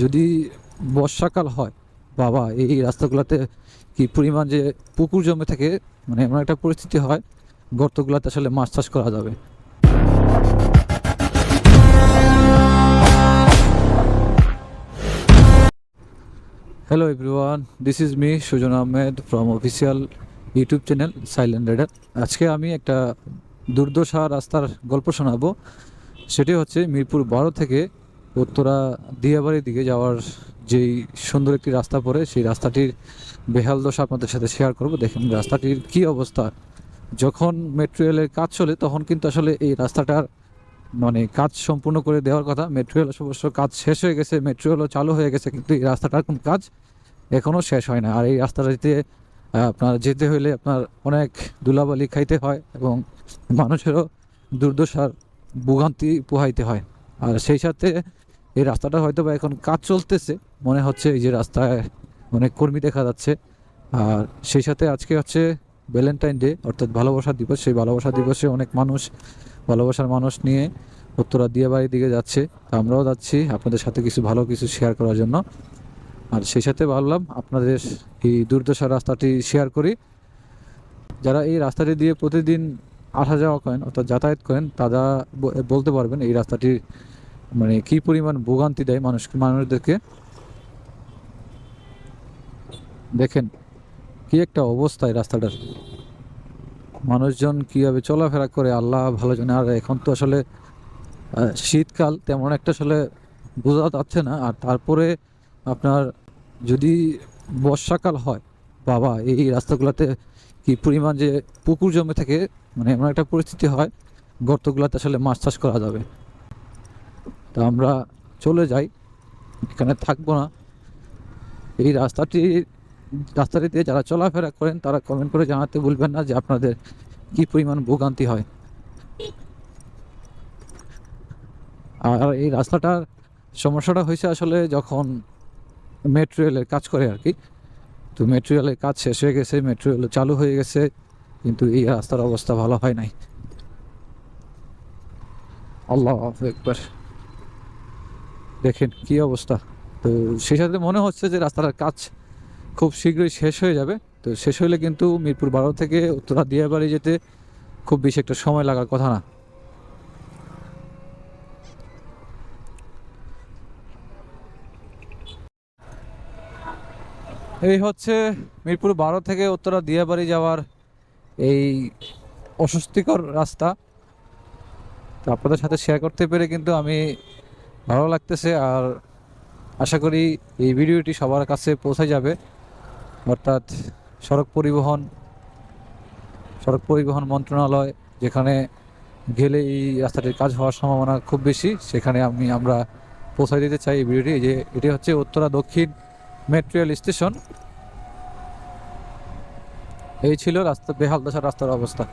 যদি বর্ষাকাল হয়, বাবা, এই রাস্তাগুলোতে কি পরিমাণ যে পুকুর জমে থেকে মানে এমন একটা পরিস্থিতি হয়, গর্তগুলোতে আসলে মাছ চাষ করা যাবে। Hello everyone this is me Sujan Ahmed from official YouTube channel silent rider আজকে আমি একটা দুর্দশা রাস্তার গল্প শোনাবো। সেটি হচ্ছে মিরপুর বারো থেকে উত্তরা দিয়াবাড়ির দিকে যাওয়ার যেই সুন্দর একটি রাস্তা পড়ে, সেই রাস্তাটির বেহাল দশা আপনাদের সাথে শেয়ার করব। দেখেন রাস্তাটির কি অবস্থা। যখন মেট্রো রেলের কাজ চলে, তখন কিন্তু আসলে এই রাস্তাটার মানে কাজ সম্পূর্ণ করে দেওয়ার কথা। মেট্রো রেল অবশ্য কাজ শেষ হয়ে গেছে মেট্রো রেলও চালু হয়ে গেছে, কিন্তু এই রাস্তাটার কোনো কাজ এখনও শেষ হয় না। আর এই রাস্তাটিতে আপনার যেতে হলে আপনার অনেক ধুলাবালি খাইতে হয় এবং মানুষেরও দুর্দশার ভোগান্তি পোহাইতে হয়। আর সেই সাথে এই রাস্তাটা হয়তো বা এখন কাজ চলতেছে। মনে হচ্ছে এই যে রাস্তায় অনেক কর্মী দেখা যাচ্ছে। আর সেই সাথে আজকে হচ্ছে ভ্যালেন্টাইন ডে অর্থাৎ ভালোবাসা দিবস। সেই ভালোবাসা দিবসে অনেক মানুষ, ভালোবাসার মানুষ নিয়ে উত্তরা দিয়াবাড়ির দিকে যাচ্ছে। আমরাও যাচ্ছি আপনাদের সাথে কিছু ভালো কিছু শেয়ার করার জন্য। আর সেই সাথে ভাবলাম আপনাদের এই দুর্দশা রাস্তাটি শেয়ার করি। যারা এই রাস্তাটি দিয়ে প্রতিদিন আসা যাওয়া করেন, অর্থাৎ যাতায়াত করেন, তারা বলতে পারবেন এই রাস্তাটির মানে কি পরিমাণ ভোগান্তি দেয় মানুষকে মানুষদেরকে? দেখেন, কি একটা অবস্থায় রাস্তাটার। মানুষজন কীভাবে চলাফেরা করে, আল্লাহ ভালো জানে। আর এখন তো আসলে শীতকাল তেমন একটা আসলে বোঝা যাচ্ছে না। আর তারপরে আপনার যদি বর্ষাকাল হয়, বাবা, এই রাস্তাগুলোতে কি পরিমাণ যে পুকুর জমে থেকে মানে এমন একটা পরিস্থিতি হয়, গর্তগুলোতে আসলে মাছ চাষ করা যাবে। তো আমরা চলে যাই। এখানে থাকব না। এই রাস্তাটি, রাস্তাটিতে যারা চলাফেরা করেন, তারা কমেন্ট করে জানাতে ভুলবেন না যে আপনাদের কি পরিমাণ ভোগান্তি হয়। আর এই রাস্তাটার সমস্যাটা হয়েছে আসলে যখন মেট্রো রেলের কাজ করে আর কি। তো মেট্রো রেলের কাজ শেষ হয়ে গেছে মেট্রো রেল চালু হয়ে গেছে, কিন্তু এই রাস্তার অবস্থা ভালো হয় নাই। আল্লাহ একবার দেখেন কি অবস্থা। তো সেই সাথে মনে হচ্ছে যে রাস্তাটার কাজ খুব শীঘ্রই শেষ হয়ে যাবে। তো শেষ হলে কিন্তু মিরপুর বারো থেকে উত্তরা দিয়াবাড়ি যেতে খুব বেশি একটা সময় লাগার কথা না। এই হচ্ছে মিরপুর বারো থেকে উত্তরা দিয়াবাড়ি যাওয়ার এই অস্বস্তিকর রাস্তা। তো আপনাদের সাথে শেয়ার করতে পেরে কিন্তু আমি ভালো লাগতেছে আর আশা করি এই ভিডিওটি সবার কাছে পৌঁছে যাবে। অর্থাৎ সড়ক পরিবহন সড়ক পরিবহন মন্ত্রণালয়, যেখানে গেলে এই রাস্তাটির কাজ হওয়ার সম্ভাবনা খুব বেশি, সেখানে আমি, আমরা পৌঁছায় দিতে চাই এই ভিডিওটি। যে, এটি হচ্ছে উত্তরা দক্ষিণ মেট্রো রেল স্টেশন। এই ছিল রাস্তা, বেহাল দশার রাস্তার অবস্থা।